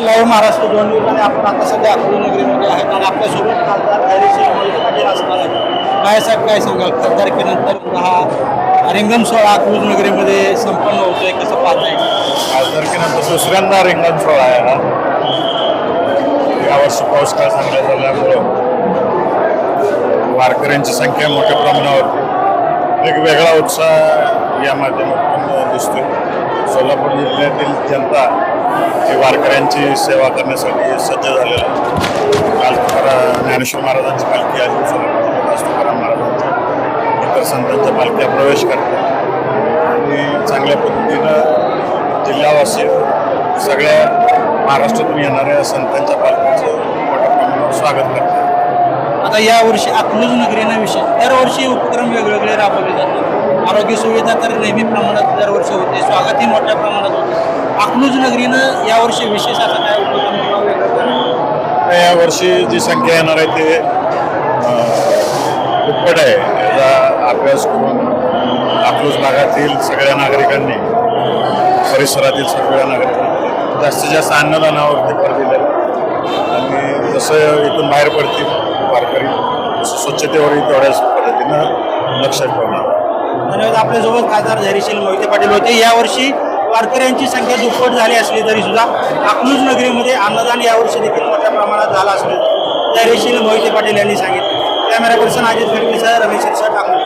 Live Maharashtra दोन दिवसाने आपण आता सध्या अकोला नगरीमध्ये आहेत आणि आपल्यासोबत खासदार धैर्यशील मोहिते पाटील असणार आहेत. काय साहेब काय सांगाल? खासदारकीनंतर हा रिंगण सोहळा अकलूज नगरीमध्ये संपन्न होतोय कसं पाहताय? खासदारकीनंतर दुसऱ्यांदा रिंगण सोहळा आहे हा यावर्षी पाऊस काळ चांगला झाल्यामुळं वारकऱ्यांची संख्या मोठ्या प्रमाणावर एक वेगळा उत्साह या माध्यमातून दिसतोय. सोलापूर जिल्ह्यातील जनता ही वारकऱ्यांची सेवा करण्यासाठी सज्ज झालेला आहे काल तुकाराम ज्ञानेश्वर महाराजांची पालखी आली सोलापूर जिल्ह्यात आज तुकाराम महाराजांच्या इतर संतांच्या पालख्या प्रवेश करतात. आणि चांगल्या पद्धतीनं जिल्हावासी सगळ्या महाराष्ट्रातून येणाऱ्या संतांच्या पालखीचं मोठ्या प्रमाणावर स्वागत करतात. आता यावर्षी अकलूज नगरीनं विषय दरवर्षी उपक्रम वेगवेगळे राबवले जातात. आरोग्य सुविधा तर नेहमी प्रमाणात दरवर्षी होते. स्वागतही मोठ्या प्रमाणात होते. अकलूज नगरीनं यावर्षी विशेष असं काय उपक्रम किंवा या वर्षी जी संख्या येणार आहे ते दुप्पट आहे. याचा अभ्यास करून अकलूज भागातील सगळ्या नागरिकांनी परिसरातील सगळ्या नागरिकांनी जास्तीत जास्त अन्नदानावरती भर दिलेला आणि जसं इथून बाहेर पडतील वारकरी तसं स्वच्छतेवरही तेवढ्याच पद्धतीनं लक्ष ठेवणार. धन्यवाद आपल्यासोबत खासदार धैर्यशील मोहिते पाटील होते. यावर्षी वारकऱ्यांची संख्या दुप्पट झाली असली तरी सुद्धा अकलूज नगरीमध्ये अन्नदान यावर्षी देखील मोठ्या प्रमाणात झालं असल्याचं धैर्यशील मोहिते पाटील यांनी सांगितलं. Camera person Ajit sir Ramesh Shirsat Akluj.